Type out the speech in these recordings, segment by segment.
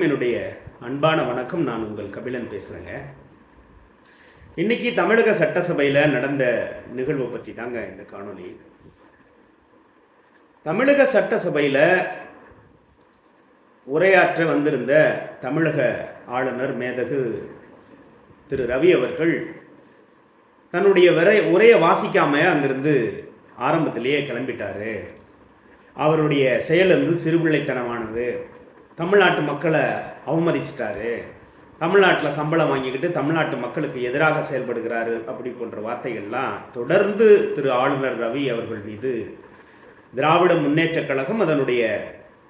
அனைவருக்கும் என்னுடைய அன்பான வணக்கம். நான் உங்கள் கபிலன் பேசுகிறேங்க இன்னைக்கு தமிழக சட்டசபையில் நடந்த நிகழ்வை பற்றி தாங்க இந்த காணொலி தமிழக சட்டசபையில் உரையாற்ற வந்திருந்த தமிழக ஆளுநர் மேதகு திரு ரவி அவர்கள் தன்னுடைய வரை உரையை வாசிக்காம அங்கிருந்து ஆரம்பத்திலேயே கிளம்பிட்டார். அவருடைய செயல் வந்து சிறுபிள்ளைத்தனமானது. தமிழ்நாட்டு மக்களை அவமதிச்சிட்டாரு. தமிழ்நாட்டில் சம்பளம் வாங்கிக்கிட்டு தமிழ்நாட்டு மக்களுக்கு எதிராக செயல்படுகிறாரு அப்படி போன்ற வார்த்தைகள்லாம் தொடர்ந்து திரு ஆளுநர் ரவி அவர்கள் மீது திராவிட முன்னேற்றக் கழகம் அதனுடைய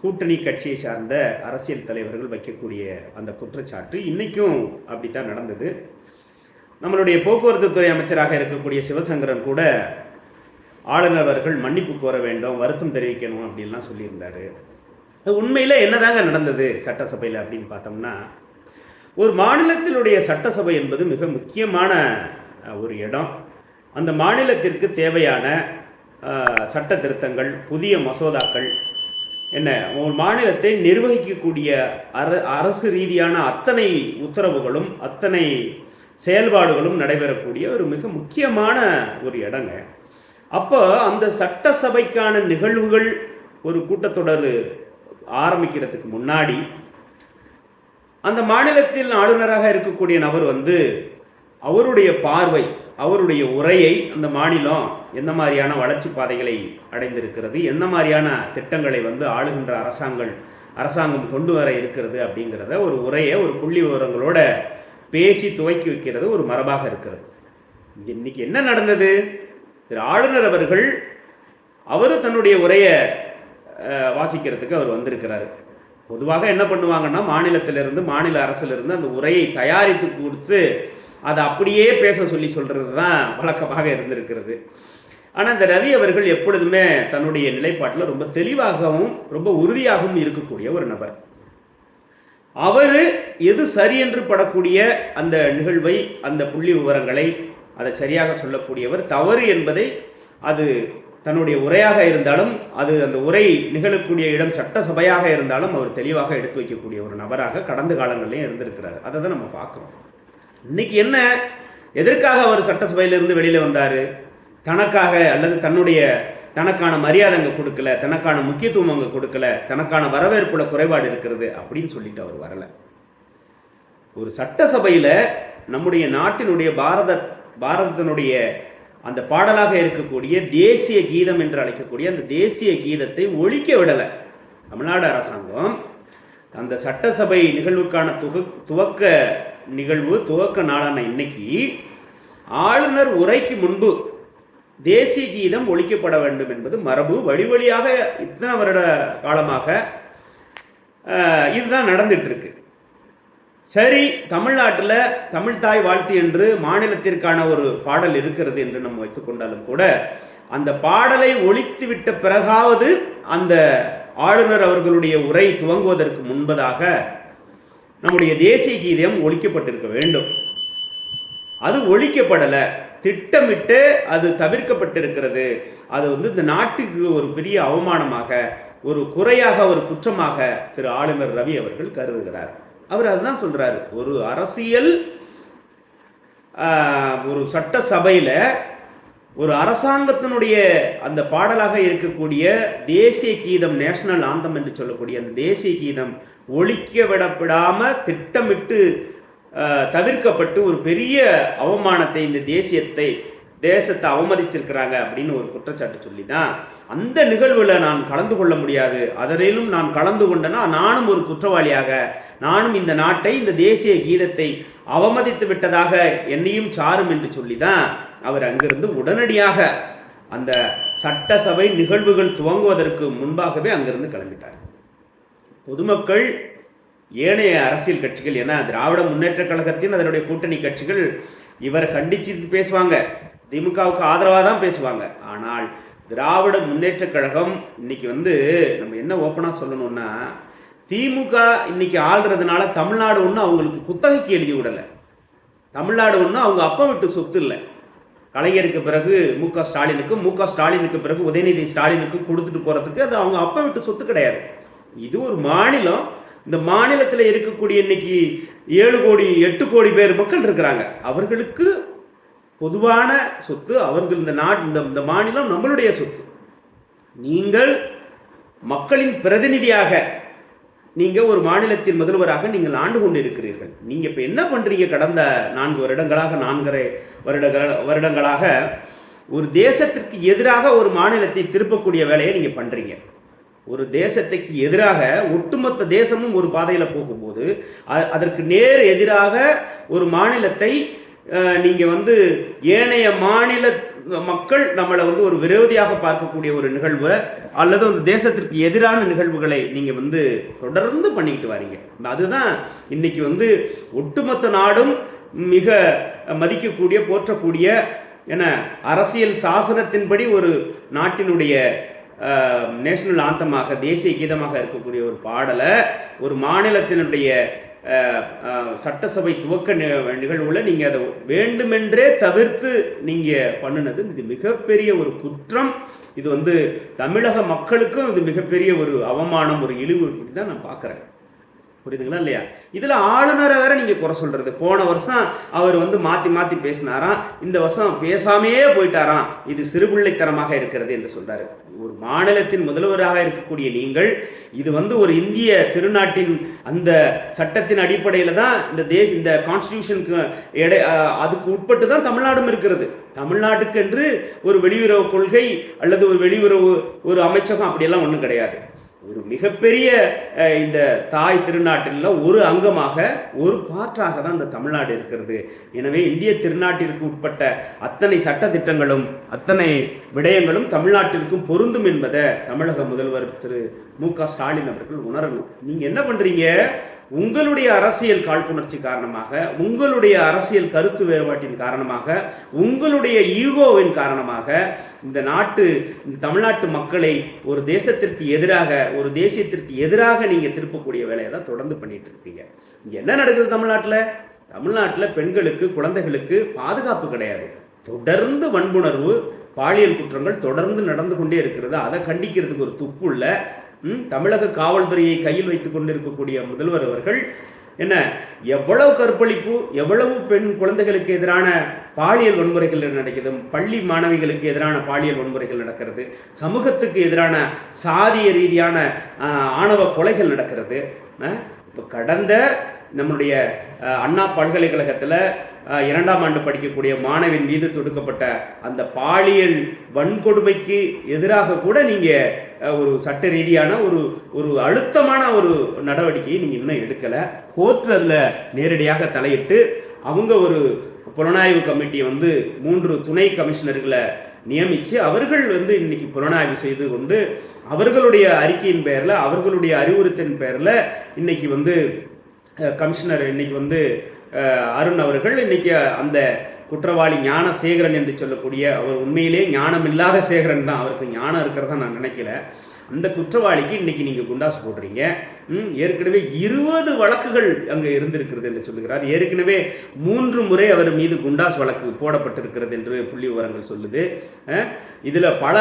கூட்டணி கட்சியை சார்ந்த அரசியல் தலைவர்கள் வைக்கக்கூடிய அந்த குற்றச்சாட்டு இன்றைக்கும் அப்படித்தான் நடந்தது. நம்மளுடைய போக்குவரத்து துறை அமைச்சராக இருக்கக்கூடிய சிவசங்கரன் கூட ஆளுநர் அவர்கள் மன்னிப்பு கோர வேண்டும் வருத்தம் தெரிவிக்கணும் அப்படின்லாம் சொல்லியிருந்தார். உண்மையில் என்னதாங்க நடந்தது சட்டசபையில் அப்படின்னு பார்த்தோம்னா ஒரு மாநிலத்தினுடைய சட்டசபை என்பது மிக முக்கியமான ஒரு இடம். அந்த மாநிலத்திற்கு தேவையான சட்ட திருத்தங்கள் புதிய மசோதாக்கள் என்ன ஒரு மாநிலத்தை நிர்வகிக்கக்கூடிய அர அரசு ரீதியான அத்தனை உத்தரவுகளும் அத்தனை செயல்பாடுகளும் நடைபெறக்கூடிய ஒரு மிக முக்கியமான ஒரு இடங்க. அப்போ அந்த சட்டசபைக்கான நிகழ்வுகள் ஒரு கூட்டத்தொடர் ஆரம்பிக்கிறதுக்கு முன்னாடி அந்த மாநிலத்தில் ஆளுநராக இருக்கக்கூடிய நபர் வந்து அவருடைய பார்வை அவருடைய உரையை அந்த மாநிலம் எந்த மாதிரியான வளர்ச்சி பாதைகளை அடைந்திருக்கிறது எந்த மாதிரியான திட்டங்களை வந்து ஆளுகின்ற அரசாங்கம் அரசாங்கம் கொண்டு வர இருக்கிறது அப்படிங்கிறத ஒரு உரையை ஒரு புள்ளி விவரங்களோட பேசி துவக்கி வைக்கிறது ஒரு மரபாக இருக்கிறது. இன்னைக்கு என்ன நடந்தது? திரு ஆளுநர் அவர்கள் அவர் தன்னுடைய உரையை வாசிக்கிறதுக்கு அவர் வந்திருக்கிறாரு. பொதுவாக என்ன பண்ணுவாங்கன்னா மாநிலத்திலிருந்து மாநில அரசிலிருந்து அந்த உரையை தயாரித்து கொடுத்து அதை அப்படியே பேச சொல்லி சொல்கிறது தான் வழக்கமாக இருந்திருக்கிறது. ஆனால் இந்த ரவி அவர்கள் எப்பொழுதுமே தன்னுடைய நிலைப்பாட்டில் ரொம்ப தெளிவாகவும் ரொம்ப உறுதியாகவும் இருக்கக்கூடிய ஒரு நபர். அவர் எது சரி என்று படக்கூடிய அந்த நிகழ்வை அந்த புள்ளி விவரங்களை அதை சரியாக சொல்லக்கூடியவர் தவறு என்பதை அது தன்னுடைய உரையாக இருந்தாலும் அது அந்த உரை நிகழக்கூடிய இடம் சட்டசபையாக இருந்தாலும் அவர் தெளிவாக எடுத்து வைக்கக்கூடிய ஒரு நபராக கடந்த காலங்களிலேயே இருந்திருக்கிறார். அதை தான் நம்ம பார்க்குறோம். இன்னைக்கு என்ன? எதற்காக அவர் சட்டசபையிலிருந்து வெளியில் வந்தார்? தனக்காக அல்லது தன்னுடைய தனக்கான மரியாதை அங்கே கொடுக்கல தனக்கான முக்கியத்துவம் அங்கே கொடுக்கல தனக்கான வரவேற்புல குறைபாடு இருக்கிறது அப்படின்னு சொல்லிட்டு அவர் வரலை. ஒரு சட்டசபையில் நம்முடைய நாட்டினுடைய பாரத பாரதத்தினுடைய அந்த பாடலாக இருக்கக்கூடிய தேசிய கீதம் என்று அழைக்கக்கூடிய அந்த தேசிய கீதத்தை ஒழிக்க விடலை. தமிழ்நாடு அரசாங்கம் அந்த சட்டசபை நிகழ்வுக்கான துக துவக்க நிகழ்வு துவக்க நாளான இன்னைக்கு ஆளுநர் உரைக்கு முன்பு தேசிய கீதம் ஒழிக்கப்பட வேண்டும் என்பது மரபு வழி வழியாக இத்தனை வருட காலமாக இதுதான் நடந்துட்டு இருக்கு. சரி தமிழ்நாட்டில் தமிழ் தாய் வாழ்த்து என்று மாநிலத்திற்கான ஒரு பாடல் இருக்கிறது என்று நம்ம வச்சுக்கொண்டாலும் கூட அந்த பாடலை ஒழித்து விட்ட பிறகாவது அந்த ஆளுநர் அவர்களுடைய உரை துவங்குவதற்கு முன்பதாக நம்முடைய தேசிய கீதம் ஒழிக்கப்பட்டிருக்க வேண்டும். அது ஒழிக்கப்படலை திட்டமிட்டு அது தவிர்க்கப்பட்டிருக்கிறது. அது வந்து இந்த நாட்டுக்கு ஒரு பெரிய அவமானமாக ஒரு குறையாக ஒரு குற்றமாக திரு ஆளுநர் ரவி அவர்கள் கருதுகிறார். அவர் அதுதான் சொல்றாரு. ஒரு அரசியல் ஒரு ஒரு சட்டசபையில் ஒரு அரசாங்கத்தினுடைய அந்த பாடலாக இருக்கக்கூடிய தேசிய கீதம் நேஷனல் ஆந்தம் என்று சொல்லக்கூடிய அந்த தேசிய கீதம் ஒழிக்க விடப்படாம திட்டமிட்டு தவிர்க்கப்பட்டு ஒரு பெரிய அவமானத்தை இந்த தேசியத்தை தேசத்தை அவமதிச்சிருக்கிறாங்க அப்படின்னு ஒரு குற்றச்சாட்டு சொல்லி தான் அந்த நிகழ்வில் நான் கலந்து கொள்ள முடியாது. அதனிலும் நான் கலந்து கொண்டேன்னா நானும் ஒரு குற்றவாளியாக நானும் இந்த நாட்டை இந்த தேசிய கீதத்தை அவமதித்து விட்டதாக என்னையும் சாரும் என்று சொல்லி தான் அவர் அங்கிருந்து உடனடியாக அந்த சட்டசபை நிகழ்வுகள் துவங்குவதற்கு முன்பாகவே அங்கிருந்து கிளம்பிட்டார். பொதுமக்கள் ஏனைய அரசியல் கட்சிகள் ஏன்னா திராவிட முன்னேற்ற கழகத்தின் அதனுடைய கூட்டணி கட்சிகள் இவரை கண்டிச்சு பேசுவாங்க. திமுகவுக்கு ஆதரவாக தான் பேசுவாங்க. ஆனால் திராவிட முன்னேற்ற கழகம் இன்னைக்கு வந்து நம்ம என்ன ஓப்பனாக சொல்லணும்னா திமுக இன்னைக்கு ஆள்றதுனால தமிழ்நாடு ஒன்றும் அவங்களுக்கு குத்தகைக்கு எழுதி விடலை. தமிழ்நாடு ஒன்றும் அவங்க அப்பா விட்டு சொத்து இல்லை. கலைஞருக்கு பிறகு மு க ஸ்டாலினுக்கும் மு க ஸ்டாலினுக்கு பிறகு உதயநிதி ஸ்டாலினுக்கும் கொடுத்துட்டு போகிறதுக்கு அது அவங்க அப்பா விட்டு சொத்து கிடையாது. இது ஒரு மாநிலம். இந்த மாநிலத்தில் இருக்கக்கூடிய இன்னைக்கு ஏழு கோடி எட்டு கோடி பேர் மக்கள் இருக்கிறாங்க. அவர்களுக்கு பொதுவான சொத்து அவர்கள் இந்த நாட் இந்த இந்த மாநிலம் நம்மளுடைய சொத்து. நீங்கள் மக்களின் பிரதிநிதியாக நீங்கள் ஒரு மாநிலத்தின் முதல்வராக நீங்கள் ஆண்டு கொண்டு இருக்கிறீர்கள் நீங்கள் இப்போ என்ன பண்ணுறீங்க கடந்த நான்கு வருடங்களாக நான்கரை வருடங்கள வருடங்களாக? ஒரு தேசத்திற்கு எதிராக ஒரு மாநிலத்தை திருப்பக்கூடிய வேலையை நீங்கள் பண்ணுறீங்க ஒரு தேசத்துக்கு எதிராக ஒட்டுமொத்த தேசமும் ஒரு பாதையில் போகும்போது அதற்கு நேர் எதிராக ஒரு மாநிலத்தை நீங்கள் வந்து ஏனைய மாநில மக்கள் நம்மளை வந்து ஒரு விரோதியாக பார்க்கக்கூடிய ஒரு நிகழ்வு அல்லது அந்த தேசத்திற்கு எதிரான நிகழ்வுகளை நீங்கள் வந்து தொடர்ந்து பண்ணிக்கிட்டு வரீங்க. அதுதான் இன்னைக்கு வந்து ஒட்டுமொத்த நாடும் மிக மதிக்கக்கூடிய போற்றக்கூடிய என அரசியல் சாசனத்தின்படி ஒரு நாட்டினுடைய நேஷனல் ஆந்தமாக தேசிய கீதமாக இருக்கக்கூடிய ஒரு பாடலை ஒரு மாநிலத்தினுடைய சட்டசபை துவக்க நி- நிகழ்வுல நீங்கள் அதை வேண்டுமென்றே தவிர்த்து நீங்கள் பண்ணினது இது மிகப்பெரிய ஒரு குற்றம். இது வந்து தமிழக மக்களுக்கும் இது மிகப்பெரிய ஒரு அவமானம் ஒரு இழிவு இப்படி தான் நான் பார்க்குறேன் புரியுதுங்களா இல்லையா? இதில் ஆளுநரை வேற நீங்கள் குறை சொல்கிறது போன வருஷம் அவர் வந்து மாற்றி மாற்றி பேசினாராம். இந்த வருஷம் பேசாமையே போயிட்டாராம். இது சிறுபிள்ளைத்தனமாக இருக்கிறது என்று சொல்கிறாரு ஒரு மாநிலத்தின் முதல்வராக இருக்கக்கூடிய நீங்கள் இது வந்து ஒரு இந்திய திருநாட்டின் அந்த சட்டத்தின் அடிப்படையில் தான் இந்த தேச இந்த கான்ஸ்டியூஷனுக்கு எடை அதுக்கு உட்பட்டு தான் தமிழ்நாடும் இருக்கிறது. தமிழ்நாட்டுக்கு என்று ஒரு வெளியுறவு கொள்கை அல்லது ஒரு வெளியுறவு ஒரு அமைச்சகம் அப்படியெல்லாம் ஒன்றும் கிடையாது. ஒரு மிகப்பெரிய இந்த தாய் திருநாட்டில் ஒரு அங்கமாக ஒரு பாற்றாக தான் இந்த தமிழ்நாடு இருக்கிறது. எனவே இந்திய திருநாட்டிற்கு உட்பட்ட அத்தனை சட்ட திட்டங்களும் அத்தனை விடயங்களும் தமிழ்நாட்டிற்கும் பொருந்தும் என்பதை தமிழக முதல்வர் திரு மு க ஸ்டாலின் அவர்கள் உணரணும். நீங்கள் என்ன பண்ணுறீங்க உங்களுடைய அரசியல் காழ்ப்புணர்ச்சி காரணமாக உங்களுடைய அரசியல் கருத்து வேறுபாட்டின் காரணமாக உங்களுடைய ஈகோவின் காரணமாக இந்த நாட்டு இந்த தமிழ்நாட்டு மக்களை ஒரு தேசத்திற்கு எதிராக ஒரு தேசியத்திற்கு எதிராக நீங்க திருப்பக்கூடிய வேலையை தான் தொடர்ந்து பண்ணிட்டு இருக்கீங்க. என்ன நடக்குது தமிழ்நாட்டில்? தமிழ்நாட்டில் பெண்களுக்கு குழந்தைகளுக்கு பாதுகாப்பு கிடையாது. தொடர்ந்து வன்புணர்வு பாலியல் குற்றங்கள் தொடர்ந்து நடந்து கொண்டே இருக்கிறது. அதை கண்டிக்கிறதுக்கு ஒரு துப்பு தமிழக காவல்துறையை கையில் வைத்துக் கொண்டிருக்கக்கூடிய முதல்வர் அவர்கள் என்ன? எவ்வளவு கற்பழிப்பு எவ்வளவு பெண் குழந்தைகளுக்கு எதிரான பாலியல் வன்முறைகள் நடக்கிறது பள்ளி மாணவிகளுக்கு எதிரான பாலியல் வன்முறைகள் நடக்கிறது சமூகத்துக்கு எதிரான சாதிய ரீதியான ஆணவ கொலைகள் நடக்கிறது இப்போ கடந்த நம்முடைய அண்ணா பல்கலைக்கழகத்தில் இரண்டாம் ஆண்டு படிக்கக்கூடிய மாணவின் மீது தொடுக்கப்பட்ட அந்த பாலியல் வன்கொடுமைக்கு எதிராக கூட நீங்கள் ஒரு சட்ட ரீதியான ஒரு ஒரு அழுத்தமான ஒரு நடவடிக்கையை நீங்கள் இன்னும் எடுக்கலை. கோர்ட் அதில் நேரடியாக தலையிட்டு அவங்க ஒரு புலனாய்வு கமிட்டியை வந்து மூன்று துணை கமிஷனர்களை நியமித்து அவர்கள் வந்து இன்னைக்கு புலனாய்வு செய்து கொண்டு அவர்களுடைய அறிக்கையின் பெயரில் அவர்களுடைய அறிவுறுத்தின் பெயரில் இன்னைக்கு வந்து கமிஷனர் இன்னைக்கு வந்து அருண் அவர்கள் இன்னைக்கு அந்த குற்றவாளி ஞான சேகரன் என்று சொல்லக்கூடிய அவர் உண்மையிலே ஞானம் இல்லாத சேகரன் தான். அவருக்கு ஞானம் இருக்கிறதா நான் நினைக்கல. அந்த குற்றவாளிக்கு இன்னைக்கு நீங்கள் குண்டாஸ் போடுறீங்க. ஏற்கனவே இருபது வழக்குகள் அங்கே இருந்திருக்கிறது என்று சொல்லுகிறார். ஏற்கனவே மூன்று முறை அவர் மீது குண்டாஸ் வழக்கு போடப்பட்டிருக்கிறது என்று புள்ளி விவரங்கள் சொல்லுது. இதில் பல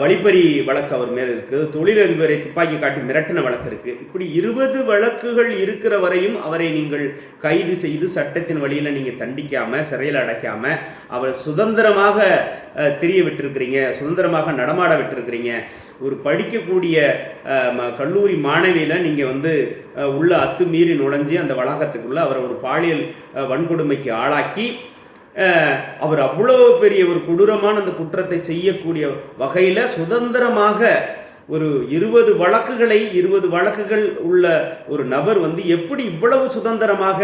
வழிப்பறி வழக்கு அவர் மேலே இருக்குது. தொழிலதிபரை துப்பாக்கி காட்டி மிரட்டின வழக்கு இருக்குது இப்படி இருபது வழக்குகள் இருக்கிற வரையும் அவரை நீங்கள் கைது செய்து சட்டத்தின் வழியில் நீங்கள் தண்டிக்காமல் சிறையில் அடைக்காமல் அவர் சுதந்திரமாக தெரிய விட்டுருக்கிறீங்க சுதந்திரமாக நடமாட விட்டுருக்கிறீங்க. ஒரு படிக்கக்கூடிய ம- கல்லூரி மாணவியில நீங்கள் வந்து உள்ள அத்துமீறி நுழைஞ்சி அந்த வளாகத்துக்குள்ள அவரை ஒரு பாலியல் வன்கொடுமைக்கு ஆளாக்கி அவர் அவ்வளோ பெரிய ஒரு கொடூரமான அந்த குற்றத்தை செய்யக்கூடிய வகையில் சுதந்திரமாக ஒரு இருபது வழக்குகளை இருபது வழக்குகள் உள்ள ஒரு நபர் வந்து எப்படி இவ்வளவு சுதந்திரமாக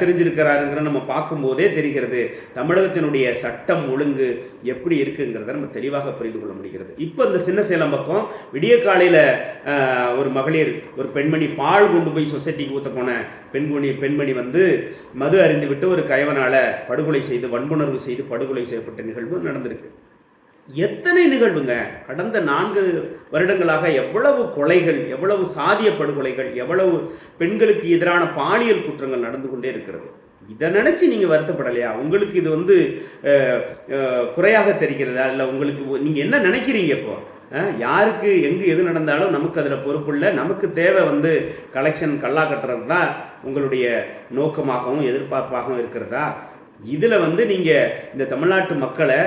தெரிஞ்சிருக்கிறாருங்கிற நம்ம பார்க்கும்போதே தெரிகிறது. தமிழகத்தினுடைய சட்டம் ஒழுங்கு எப்படி இருக்குங்கிறத நம்ம தெளிவாக புரிந்து கொள்ள முடிகிறது. இப்போ இந்த சின்ன சேலம் பக்கம் விடிய காலையில் ஒரு மகளிர் ஒரு பெண்மணி பால் கொண்டு போய் சொசைட்டிக்கு ஊற்ற போன பெண்மணி பெண்மணி வந்து மது அறிந்துவிட்டு ஒரு கைவனால் படுகொலை செய்து வன்புணர்வு செய்து படுகொலை செய்யப்பட்ட நிகழ்வு நடந்திருக்கு. எத்தனை நிகழ்வுங்க? கடந்த நான்கு வருடங்களாக எவ்வளவு கொலைகள் எவ்வளவு சாதிய படுகொலைகள் எவ்வளவு பெண்களுக்கு எதிரான பாலியல் குற்றங்கள் நடந்து கொண்டே இருக்கிறது. இதை நினச்சி நீங்கள் வருத்தப்படலையா? உங்களுக்கு இது வந்து குறையாக தெரிகிறதா? இல்லை உங்களுக்கு நீங்கள் என்ன நினைக்கிறீங்க இப்போ? யாருக்கு எங்கு எது நடந்தாலும் நமக்கு அதில் பொறுப்பு இல்லை. நமக்கு தேவை வந்து கலெக்ஷன் கல்லா கட்டுறது தான் உங்களுடைய நோக்கமாகவும் எதிர்பார்ப்பாகவும் இருக்கிறதா? இதில் வந்து நீங்கள் இந்த தமிழ்நாட்டு மக்களை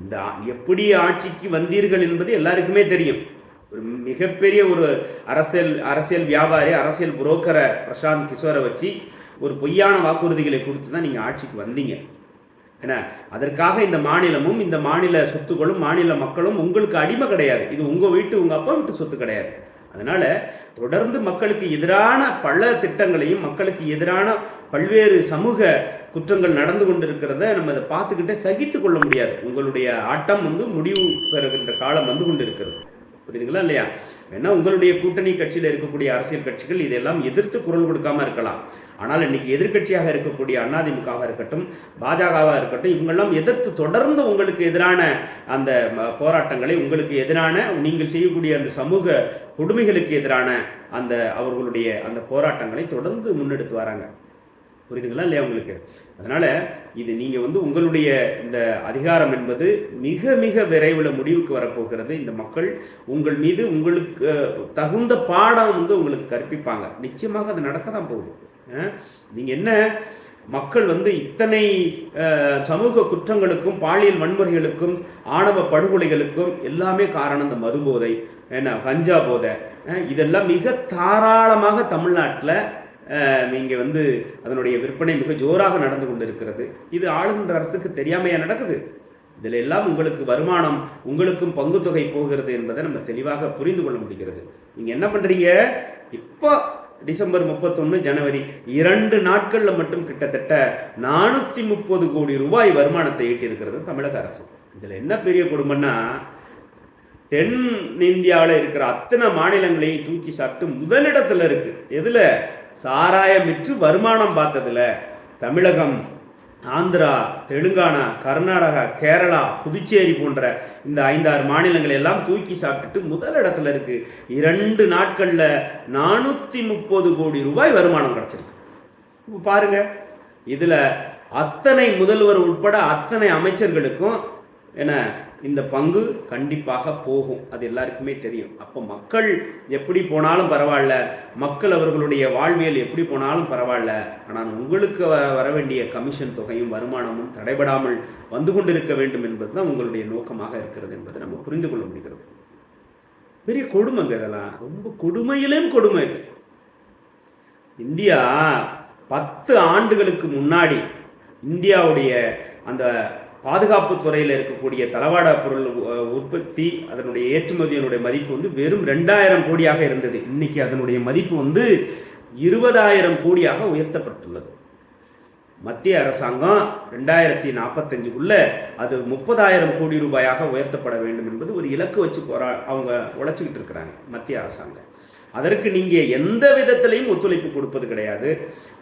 இந்த எப்படி ஆட்சிக்கு வந்தீர்கள் என்பது எல்லாருக்குமே தெரியும். ஒரு மிகப்பெரிய ஒரு அரசியல் அரசியல் வியாபாரி அரசியல் புரோக்கரை பிரசாந்த் கிஷோரை வச்சு ஒரு பொய்யான வாக்குறுதிகளை கொடுத்து தான் நீங்கள் ஆட்சிக்கு வந்தீங்க. ஏன்னா அதற்காக இந்த மாநிலமும் இந்த மாநில சொத்துக்களும் மாநில மக்களும் உங்களுக்கு அடிமை கிடையாது. இது உங்கள் வீட்டு உங்கள் அப்பா வீட்டு சொத்து கிடையாது. அதனால் தொடர்ந்து மக்களுக்கு எதிரான பல திட்டங்களையும் மக்களுக்கு எதிரான பல்வேறு சமூக குற்றங்கள் நடந்து கொண்டிருக்கிறத நம்ம அதை பார்த்துக்கிட்டே சகித்து கொள்ள முடியாது. உங்களுடைய ஆட்டம் வந்து முடிவு பெறுகின்ற காலம் வந்து கொண்டு இருக்கிறது புரியுதுங்களா இல்லையா? வேணா உங்களுடைய கூட்டணி கட்சியில் இருக்கக்கூடிய அரசியல் கட்சிகள் இதெல்லாம் எதிர்த்து குரல் கொடுக்காம இருக்கலாம். ஆனால் இன்னைக்கு எதிர்க்கட்சியாக இருக்கக்கூடிய அதிமுகவாக இருக்கட்டும் பாஜகவாக இருக்கட்டும் இவங்கெல்லாம் எதிர்த்து தொடர்ந்து உங்களுக்கு எதிரான அந்த போராட்டங்களை உங்களுக்கு எதிரான நீங்கள் செய்யக்கூடிய அந்த சமூக கொடுமைகளுக்கு எதிரான அந்த அவர்களுடைய அந்த போராட்டங்களை தொடர்ந்து முன்னெடுத்து வராங்க. புரியுதுங்களா இல்லையா உங்களுக்கு? அதனால் இது நீங்கள் வந்து உங்களுடைய இந்த அதிகாரம் என்பது மிக மிக விரைவில் முடிவுக்கு வரப்போகிறது. இந்த மக்கள் உங்கள் மீது உங்களுக்கு தகுந்த பாடம் வந்து உங்களுக்கு கற்பிப்பாங்க. நிச்சயமாக அது நடக்க தான் போகுது. நீங்கள் என்ன மக்கள் வந்து இத்தனை சமூக குற்றங்களுக்கும் பாலியல் வன்முறைகளுக்கும் ஆணவ படுகொலைகளுக்கும் எல்லாமே காரணம் இந்த மது போதை என்ன கஞ்சா போதை. இதெல்லாம் மிக தாராளமாக தமிழ்நாட்டில் இங்கே வந்து அதனுடைய விற்பனை மிக ஜோராக நடந்து கொண்டிருக்கிறது. இது ஆளுகின்ற அரசுக்கு தெரியாமையா நடக்குது? இதில் எல்லாம் உங்களுக்கு வருமானம் உங்களுக்கும் பங்கு தொகை போகிறது என்பதை நம்ம தெளிவாக புரிந்து கொள்ள முடிகிறது. நீங்கள் என்ன பண்ணுறீங்க இப்போ டிசம்பர் முப்பத்தொன்று ஜனவரி இரண்டு நாட்களில் மட்டும் கிட்டத்தட்ட நானூற்றி முப்பது கோடி ரூபாய் வருமானத்தை ஈட்டியிருக்கிறது தமிழக அரசு. இதில் என்ன பெரிய குடும்பம்னா தென் இந்தியாவில் இருக்கிற அத்தனை மாநிலங்களையும் தூக்கி சாப்பிட்டு முதலிடத்தில் இருக்குது எதில்? சாராயம் விற்று வருமானம் பார்த்ததுல தமிழகம் ஆந்திரா தெலுங்கானா கர்நாடகா கேரளா புதுச்சேரி போன்ற இந்த ஐந்தாறு மாநிலங்கள் எல்லாம் தூக்கி சாப்பிட்டுட்டு முதல் இடத்துல இருக்கு. இரண்டு நாட்களில் நானூற்றி முப்பது கோடி ரூபாய் வருமானம் கிடைச்சிருக்கு. பாருங்க. இதில் அத்தனை முதல்வர் உட்பட அத்தனை அமைச்சர்களுக்கும் ஏன்னா இந்த பங்கு கண்டிப்பாக போகும். அது எல்லாருக்குமே தெரியும். அப்போ மக்கள் எப்படி போனாலும் பரவாயில்ல. மக்கள் அவர்களுடைய வாழ்வியல் எப்படி போனாலும் பரவாயில்ல. ஆனால் உங்களுக்கு வ- வர வேண்டிய கமிஷன் தொகையும் வருமானமும் தடைபடாமல் வந்து கொண்டிருக்க வேண்டும் என்பதுதான் உங்களுடைய நோக்கமாக இருக்கிறது என்பதை நம்ம புரிந்து கொள்ள முடிகிறது. பெரிய கொடுமைங்க இதெல்லாம். ரொம்ப கொடுமையிலும் கொடுமை. இது இந்தியா பத்து ஆண்டுகளுக்கு முன்னாடி இந்தியாவுடைய அந்த பாதுகாப்பு துறையில் இருக்கக்கூடிய தளவாட பொருள் உற்பத்தி அதனுடைய ஏற்றுமதியினுடைய மதிப்பு வந்து வெறும் ரெண்டாயிரம் கோடியாக இருந்தது. இன்னைக்கு அதனுடைய மதிப்பு வந்து இருபதாயிரம் கோடியாக உயர்த்தப்பட்டுள்ளது. மத்திய அரசாங்கம் ரெண்டாயிரத்தி நாற்பத்தஞ்சுக்குள்ள அது முப்பதாயிரம் கோடி ரூபாயாக உயர்த்தப்பட வேண்டும் என்பது ஒரு இலக்கு வச்சு போரா அவங்க உழைச்சிக்கிட்டு இருக்கிறாங்க மத்திய அரசாங்கம். அதற்கு நீங்கள் எந்த விதத்திலையும் ஒத்துழைப்பு கொடுப்பது கிடையாது.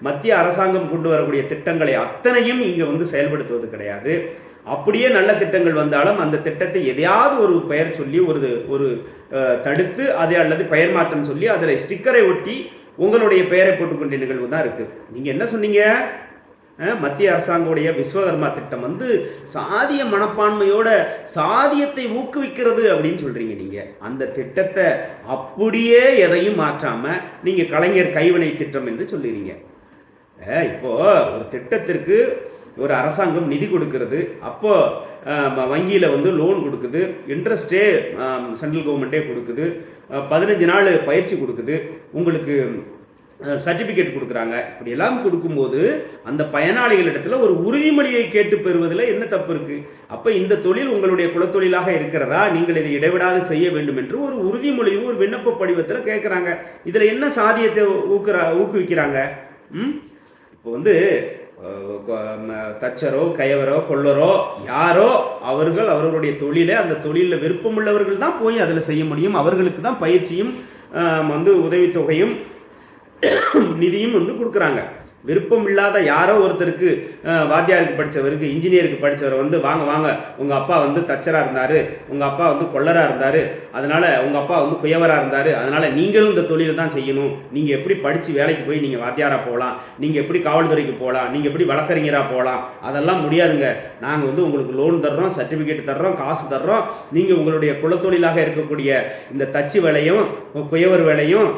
மத்திய அரசாங்கம் கொண்டு வரக்கூடிய திட்டங்களை அத்தனையும் இங்கே வந்து செயல்படுத்துவது கிடையாது. அப்படியே நல்ல திட்டங்கள் வந்தாலும் அந்த திட்டத்தை எதையாவது ஒரு பெயர் சொல்லி ஒரு ஒரு தடுத்து அதை அல்லது பெயர் மாற்றம் சொல்லி அதில் ஸ்டிக்கரை ஒட்டி உங்களுடைய பெயரை போட்டுக்கொண்ட நிகழ்வு தான் இருக்குது நீங்கள் என்ன சொன்னீங்க? மத்திய அரசாங்கோடைய விஸ்வகர்மா திட்டம் வந்து சாதிய மனப்பான்மையோட சாதியத்தை ஊக்குவிக்கிறது அப்படின்னு சொல்றீங்க நீங்க. அந்த திட்டத்தை அப்படியே எதையும் மாற்றாம நீங்க கலைஞர் கைவினை திட்டம் என்று சொல்லுறீங்க. இப்போ ஒரு திட்டத்திற்கு ஒரு அரசாங்கம் நிதி கொடுக்கறது. அப்போ வங்கியில் வந்து லோன் கொடுக்குது. இன்ட்ரெஸ்டே சென்ட்ரல் கவர்மெண்ட்டே கொடுக்குது. பதினஞ்சு நாள் பயிற்சி கொடுக்குது. உங்களுக்கு சர்டிஃபிகேட் கொடுக்குறாங்க. இப்படியெல்லாம் கொடுக்கும்போது அந்த பயனாளிகளிடத்தில் ஒரு உறுதிமொழியை கேட்டு பெறுவதில் என்ன தப்பு இருக்கு? அப்போ இந்த தொழில் உங்களுடைய குலத்தொழிலாக இருக்கிறதா? நீங்கள் இதை இடைவிடாது செய்ய வேண்டும் என்று ஒரு உறுதிமொழியும் ஒரு விண்ணப்ப படிவத்தில் கேட்குறாங்க இதில் என்ன சாதியத்தை ஊக்குற ஊக்குவிக்கிறாங்க? ம்? இப்போ வந்து தச்சரோ கயவரோ கொள்ளரோ யாரோ அவர்கள் அவர்களுடைய தொழிலை அந்த தொழிலில் விருப்பமுள்ளவர்கள் தான் போய் அதில் செய்ய முடியும். அவர்களுக்கு தான் பயிற்சியும் வந்து உதவித்தொகையும் நிதியும் வந்து கொடுக்குறாங்க. விருப்பம் இல்லாத யாரோ ஒருத்தருக்கு வாத்தியாருக்கு படித்தவருக்கு இன்ஜினியருக்கு படித்தவர் வந்து வாங்க வாங்க உங்கள் அப்பா வந்து தச்சராக இருந்தார் உங்கள் அப்பா வந்து கொள்ளராக இருந்தார் அதனால் உங்கள் அப்பா வந்து குயவராக இருந்தார் அதனால் நீங்களும் இந்த தொழிலை தான் செய்யணும். நீங்கள் எப்படி படித்து வேலைக்கு போய் நீங்கள் வாத்தியாராக போகலாம் நீங்கள் எப்படி காவல்துறைக்கு போகலாம் நீங்கள் எப்படி வழக்கறிஞராக போகலாம் அதெல்லாம் முடியாதுங்க. நாங்கள் வந்து உங்களுக்கு லோன் தர்றோம் சர்டிஃபிகேட் தர்றோம் காசு தர்றோம். நீங்கள் உங்களுடைய குலத்தொழிலாக இருக்கக்கூடிய இந்த தச்சு வேலையும் குயவர் வேலையும்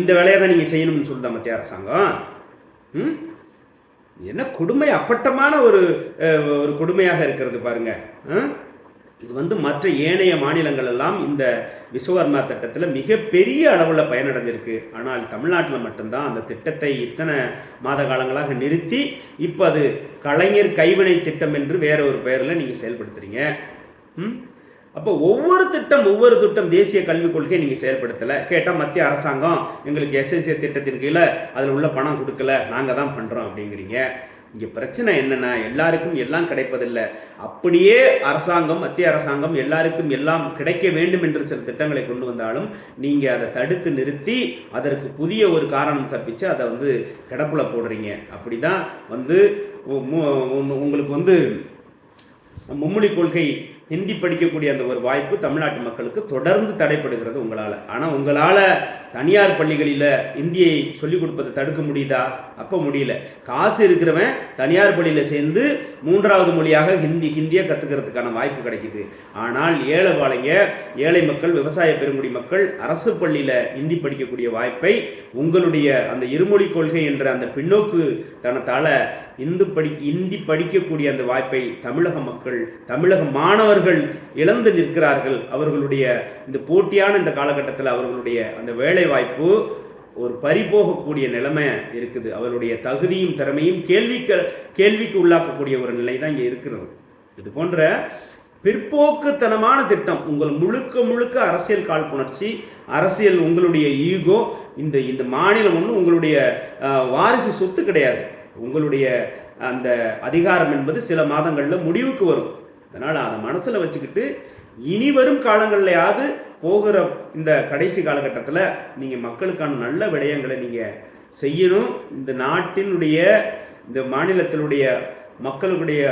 இந்த வேலையை தான் நீங்கள் செய்யணும்னு சொல்லுதா மத்திய அரசாங்கம். என்ன கொடுமை அப்பட்டமான ஒரு ஒரு கொடுமையாக இருக்கிறது பாருங்க. இது வந்து மற்ற ஏனைய மாநிலங்கள் எல்லாம் இந்த விஸ்வகர்மா திட்டத்தில் மிகப்பெரிய அளவில் பயனடைஞ்சிருக்கு. ஆனால் தமிழ்நாட்டில் மட்டும்தான் அந்த திட்டத்தை இத்தனை மாத காலங்களாக நிறுத்தி இப்போ அது கலைஞர் கைவினை திட்டம் என்று வேற ஒரு பெயரில் நீங்கள் செயல்படுத்துறீங்க. ம்? அப்போ ஒவ்வொரு திட்டம் ஒவ்வொரு திட்டம் தேசிய கல்விக் கொள்கையை நீங்கள் செயல்படுத்தலை. கேட்டால் மத்திய அரசாங்கம் எங்களுக்கு எஸ்எஸ்ஏ திட்டத்தின் கீழே அதில் உள்ள பணம் கொடுக்கல நாங்கள் தான் பண்ணுறோம் அப்படிங்கிறீங்க. இங்கே பிரச்சனை என்னென்னா எல்லாருக்கும் எல்லாம் கிடைப்பதில்லை. அப்படியே அரசாங்கம் மத்திய அரசாங்கம் எல்லாருக்கும் எல்லாம் கிடைக்க வேண்டும் என்று சில திட்டங்களை கொண்டு வந்தாலும் நீங்கள் அதை தடுத்து நிறுத்தி அதற்கு புதிய ஒரு காரணம் கற்பித்து அதை வந்து கிடப்பில் போடுறீங்க. அப்படி தான் வந்து உங்களுக்கு வந்து மும்மொழி கொள்கை ஹிந்தி படிக்கக்கூடிய அந்த ஒரு வாய்ப்பு தமிழ்நாட்டு மக்களுக்கு தொடர்ந்து தடைப்படுகிறது உங்களால். ஆனால் உங்களால் தனியார் பள்ளிகளில் இந்தியை சொல்லிக் கொடுப்பதை தடுக்க முடியுதா? அப்போ முடியல. காசு இருக்கிறவன் தனியார் பள்ளியில் சேர்ந்து மூன்றாவது மொழியாக ஹிந்தி ஹிந்தியை கற்றுக்கிறதுக்கான வாய்ப்பு கிடைக்குது. ஆனால் ஏழை வாழைங்க ஏழை மக்கள் விவசாய பெருங்குடி மக்கள் அரசு பள்ளியில் ஹிந்தி படிக்கக்கூடிய வாய்ப்பை உங்களுடைய அந்த இருமொழி கொள்கை என்ற அந்த பின்னோக்கு தனத்தால் இந்து படி இந்தி படிக்கக்கூடிய அந்த வாய்ப்பை தமிழக மக்கள் தமிழக மாணவர்கள் இழந்து நிற்கிறார்கள். அவர்களுடைய இந்த போட்டியான இந்த காலகட்டத்தில் அவர்களுடைய அந்த வேலை வாய்ப்பு ஒரு பறிபோகக்கூடிய நிலைமை இருக்குது. அவருடைய தகுதியும் திறமையும் கேள்விக்கு கேள்விக்கு உள்ளாக்கக்கூடிய ஒரு நிலை தான் இங்கே இருக்கிறது. இது போன்ற பிற்போக்குத்தனமான திட்டம் உங்கள் முழுக்க முழுக்க அரசியல் காழ்ப்புணர்ச்சி அரசியல் உங்களுடைய ஈகோ இந்த இந்த மாநிலம் ஒன்றும் உங்களுடைய வாரிசு சொத்து கிடையாது. உங்களுடைய அந்த அதிகாரம் என்பது சில மாதங்களில் முடிவுக்கு வரும். அதனால் அதை மனசில் வச்சுக்கிட்டு இனி வரும் காலங்கள்லையாவது போகிற இந்த கடைசி காலகட்டத்தில் நீங்கள் மக்களுக்கான நல்ல விடயங்களை நீங்கள் செய்யணும். இந்த நாட்டினுடைய இந்த மாநிலத்தினுடைய மக்களுடைய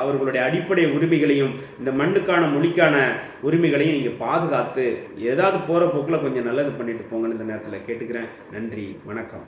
அவர்களுடைய அடிப்படை உரிமைகளையும் இந்த மண்ணுக்கான மொழிக்கான உரிமைகளையும் நீங்கள் பாதுகாத்து ஏதாவது போகிற போக்கில் கொஞ்சம் நல்லது பண்ணிட்டு போங்கன்னு இந்த நேரத்தில் கேட்டுக்கிறேன். நன்றி வணக்கம்.